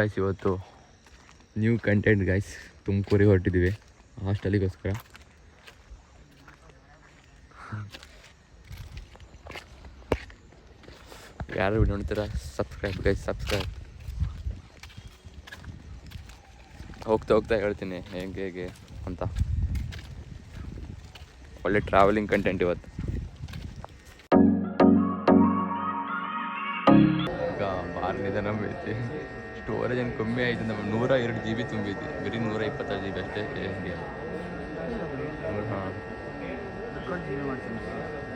Guys ಇವತ್ತು new content guys ತುಮಕೂರಿಗೆ ಹೊರಟಿದ್ದೀವಿ. ಹಾಸ್ಟೆಲಿಗೋಸ್ಕರ ಯಾರು ನೋಡ್ತೀರಾ? ಸಬ್ಸ್ಕ್ರೈಬ್ ಗೈಸ್ ಸಬ್ಸ್ಕ್ರೈಬ್ ಹೋಗ್ತಾ ಹೋಗ್ತಾ ಹೇಳ್ತೀನಿ ಹೇಗೆ ಹೇಗೆ ಅಂತ. ಒಳ್ಳೆ ಟ್ರಾವೆಲಿಂಗ್ ಕಂಟೆಂಟ್ ಇವತ್ತು. ಈಗ ಬಾರ್ ನಿಧಾನ ಐತಿ ಸ್ಟೋರೇಜ್ ಏನು ಕಮ್ಮಿ ಆಯಿತು ನಮ್ಮ ನೂರ ಎರಡು ಜಿ ಬಿ ತುಂಬಿದ್ವಿ. ಬರೀ ನೂರ ಇಪ್ಪತ್ತಾರು ಜಿ ಬಿ ಅಷ್ಟೇ ಹಂಗೆ ಹಾಂ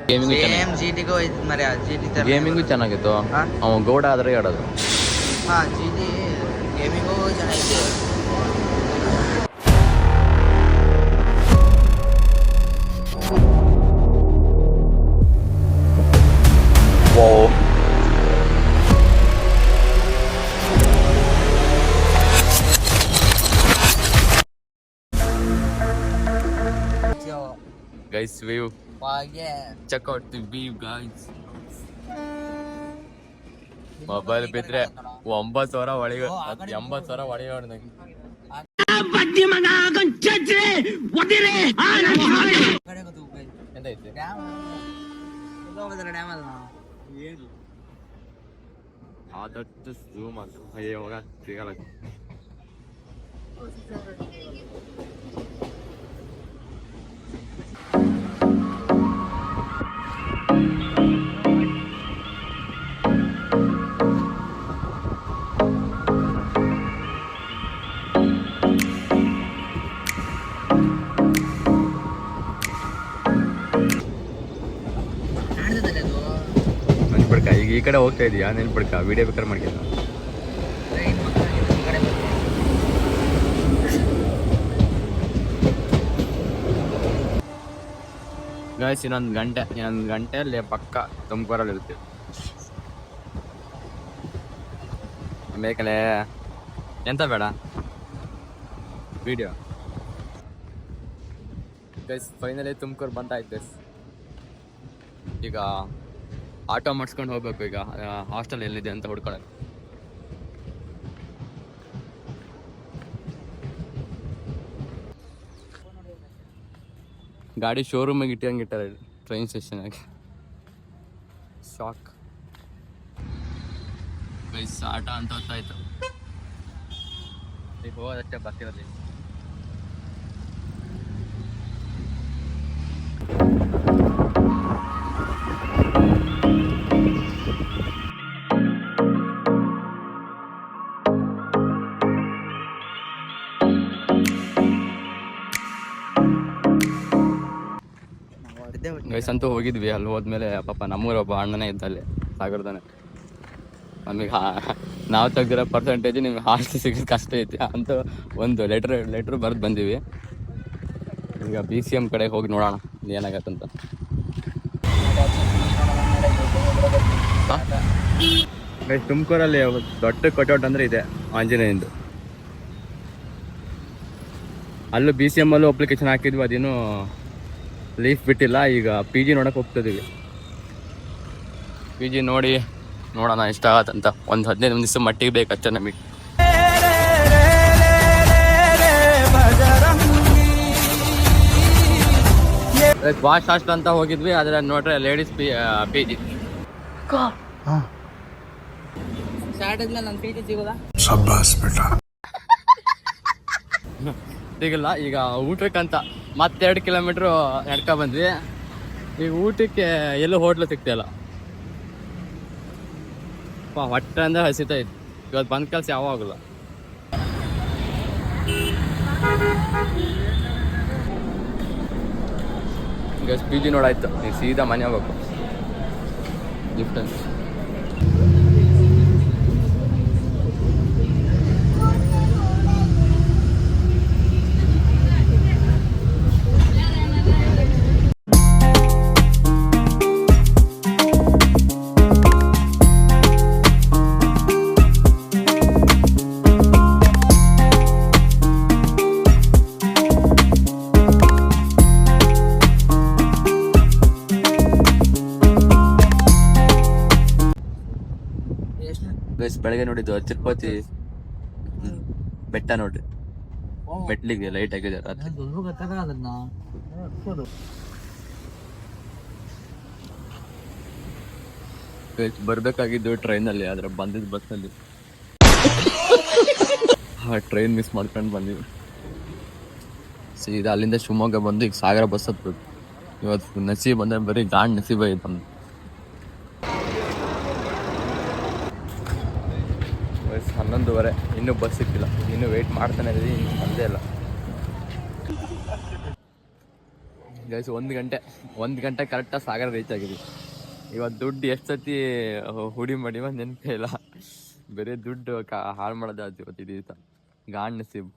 ಗೇಮಿಂಗು ಸೇಮ್ ಜಿ ಟಿಗೂ ಹೋಯ್ತು ಮರಿ ಜಿ ಟಿ ತರ ಗೇಮಿಂಗು ಚೆನ್ನಾಗಿತ್ತು. ಹಾ? ಅವ ಗೌಡ ಆದ್ರೆ ಆಡೋದು. ಹಾಂ ಜಿ ಟಿ ಗೇಮಿಂಗೂ ಚೆನ್ನಾಗಿದೆ guys Wow, yeah. Check out the view, guys. Mobile ಬಿದ್ರೆ ಒಂಬತ್ತು ಸಾವಿರ ಒಳಗೆ ಎಂಬತ್ತು ಸಾವಿರ ಒಳಗೆ ಹೊಡೆದಂಗೆ. ಎಂತೈತಿ ಆದಷ್ಟು ಹೋಗ ಸಿಗಲ್ಲ. ಕಡೆ ಹೋಗ್ತಾ ಇದೀಯಾ? ನೆನ್ಪಡ್ಕ ವಿಡಿಯೋ ಬೇಕಾದ್ರೆ ಮಾಡ್ಕೊಂಡು. ಗಾಯ್ಸ್ ಇನ್ನೊಂದು ಗಂಟೆ, ಇನ್ನೊಂದು ಗಂಟೆಯಲ್ಲಿ ಪಕ್ಕ ತುಮಕೂರಲ್ಲಿ ಇರ್ತೀವಿ. ಬೇಕಲೇ? ಎಂತ ಬೇಡ? ವಿಡಿಯೋ ಗೈಸ್ ಫೈನಲಿ ತುಮಕೂರು ಬಂದಾಯ್ತು ಗೈಸ್ ಈಗ ಆಟೋ ಮಾಡಿಸ್ಕೊಂಡು ಹೋಗ್ಬೇಕು ಈಗ. ಹಾಸ್ಟೆಲ್ ಎಲ್ಲಿದೆ ಅಂತ ಹುಡ್ಕೊಳ್ಳೋಕೆ ಗಾಡಿ ಶೋರೂಮಿಗೆ ಇಟ್ಟಂಗಿಟ್ಟಾರೆ ಟ್ರೈನ್ ಸ್ಟೇಷನಾಗಿ ಶಾಕ್ ಗೈಸ್ ಆಟ ಅಂತ ಹೊತ್ತಾಯ್ತು. ಈಗ ಹೋಗೋದಷ್ಟೇ ಬರ್ತಿರೋದು ಗೈಸ್ ಅಂತೂ ಹೋಗಿದ್ವಿ. ಅಲ್ಲಿ ಹೋದ್ಮೇಲೆ ಪಾಪ ನಮ್ಮೂರ ಒಬ್ಬ ಅಣ್ಣನೇ ಇದ್ದ ಅಲ್ಲಿ ಸಾಗರದಾನೆ ನಮಗೆ ನಾವು ತೆಗ್ದಿರೋ ಪರ್ಸೆಂಟೇಜ್ ನಿಮ್ಗೆ ಹಾಸ್ಟೆಲ್ ಸಿಗೋದು ಕಷ್ಟ ಐತಿ ಅಂತ ಒಂದು ಲೆಟ್ರ್ ಲೆಟ್ರ್ ಬರೆದು ಬಂದೀವಿ. ಈಗ ಬಿ ಸಿ ಎಂ ಕಡೆಗೆ ಹೋಗಿ ನೋಡೋಣ ಏನಾಗತ್ತಂತ ಗೈಸ್ ತುಮಕೂರಲ್ಲಿ ದೊಡ್ಡ ಕಟೌಟ್ ಅಂದರೆ ಇದೆ ಆಂಜನೇಯಂದು. ಅಲ್ಲೂ ಬಿ ಸಿ ಎಂ ಅಲ್ಲೂ ಅಪ್ಲಿಕೇಶನ್ ಹಾಕಿದ್ವಿ ಅದೇನು ಲೀಫ್ ಬಿಟ್ಟಿಲ್ಲ ಈಗ ಪಿ ಜಿ ನೋಡಕ್ಕೆ ಹೋಗ್ತಿದ್ದೀವಿ ಪಿ ಜಿ ನೋಡಿ ನೋಡೋಣ ಇಷ್ಟ ಆಗತ್ತಂತ. ಒಂದು ಹದಿನೈದು ದಿವಸ ಮಟ್ಟಿಗೆ ಬೇಕು ಅಷ್ಟೇ ನಮಗೆ. ವಾಶ್ ಹಾಸ್ಟ್ ಅಂತ ಹೋಗಿದ್ವಿ ಆದರೆ ನೋಡ್ರೆ ಲೇಡೀಸ್ ಪಿ ಪಿ ಜಿ ಸಿಗಲ್ಲ ಈಗ ಊಟಕ್ಕಂತ. ಮತ್ತೆರಡು ಕಿಲೋಮೀಟ್ರು ನಡ್ಕೊ ಬಂದ್ವಿ. ಈಗ ಊಟಕ್ಕೆ ಎಲ್ಲೂ ಹೋಟ್ಲು ಸಿಗ್ತಿಲ್ಲ. ಹೊಟ್ಟೆ ಅಂದ್ರೆ ಹಸಿತಾ ಇತ್ತು. ಇವತ್ತು ಬಂದ ಕೆಲಸ ಯಾವಾಗಲ್ಲ ಈಗ ಸ್ಪೀಜಿ ನೋಡಾಯ್ತು. ಈಗ ಸೀದಾ ಮನೆ ಹೋಗ್ಬೇಕು. ಗಿಫ್ಟ್ ಅಂತ. ಗೈಸ್ ಬೆಳಗ್ಗೆ ನೋಡಿದ್ದು ತಿರುಪತಿ ಬೆಟ್ಟ ನೋಡ್ರಿ. ಮೆಟ್ಲಿಗೆ ಲೈಟ್ ಆಗಿದೆ ರಾತ್ರಿ. ಬರ್ಬೇಕಾಗಿದ್ದು ಟ್ರೈನ್ ಟ್ರೈನಲ್ಲಿ ಆದ್ರೆ ಬಂದಿದ್ದು ಬಸ್ ಅಲ್ಲಿ ಟ್ರೈನ್ ಮಿಸ್ ಮಾಡ್ಕೊಂಡು ಬಂದಿವಿ. ಸೀದಾ ಅಲ್ಲಿಂದ ಶಿವಮೊಗ್ಗ ಬಂದು ಈಗ ಸಾಗರ ಬಸ್ ಹತ್ಬೇಕು. ಇವತ್ತು ನಸಿ ಅಂದ್ರೆ ಬರೀ ಗಾಂಡ್ ನಸೀಬ್ ಐತೆ ಹನ್ನೊಂದುವರೆ. ಇನ್ನೂ ಬಸ್ ಸಿಕ್ಕಿಲ್ಲ. ಇನ್ನೂ ವೆಯ್ಟ್ ಮಾಡ್ತಾನೆ ಇದ್ದೀನಿ ಇನ್ನೂ ಬಂದೇ ಇಲ್ಲ. ಗೈಸ್ ಒಂದು ಗಂಟೆ. ಒಂದು ಗಂಟೆ ಕರೆಕ್ಟಾಗಿ ಸಾಗರ ರೀಚ್ ಆಗಿದ್ವಿ. ಇವತ್ತು ದುಡ್ಡು ಎಷ್ಟು ಸತಿ ಹುಡಿ ಮಾಡಿವ ನೆನಪೇ ಇಲ್ಲ. ಬೇರೆ ದುಡ್ಡು ಕಾ, ಹಾಳು ಮಾಡೋದಾಯ್ತು ಇವತ್ತು ಈ ದಿವಸ. ಗಾಂಡ್ ನಸೀಬ್.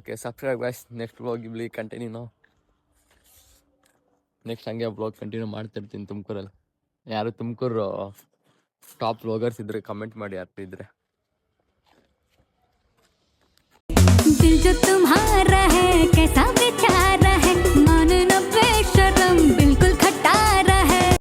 Okay subscribe guys next blog ಇಲ್ಲಿ ಕಂಟಿನ್ಯೂ ನೆಕ್ಸ್ಟ್ ಹಂಗೆ ಬ್ಲಾಗ್ ಕಂಟಿನ್ಯೂ ಮಾಡ್ತಿರ್ತೀನಿ ತುಮಕೂರಲ್ಲಿ. ಯಾರು ತುಮಕೂರು ಟಾಪ್ ಬ್ಲಾಗರ್ಸ್ ಇದ್ರೆ ಕಮೆಂಟ್ ಮಾಡಿ ಯಾರು ಇದ್ರೆ.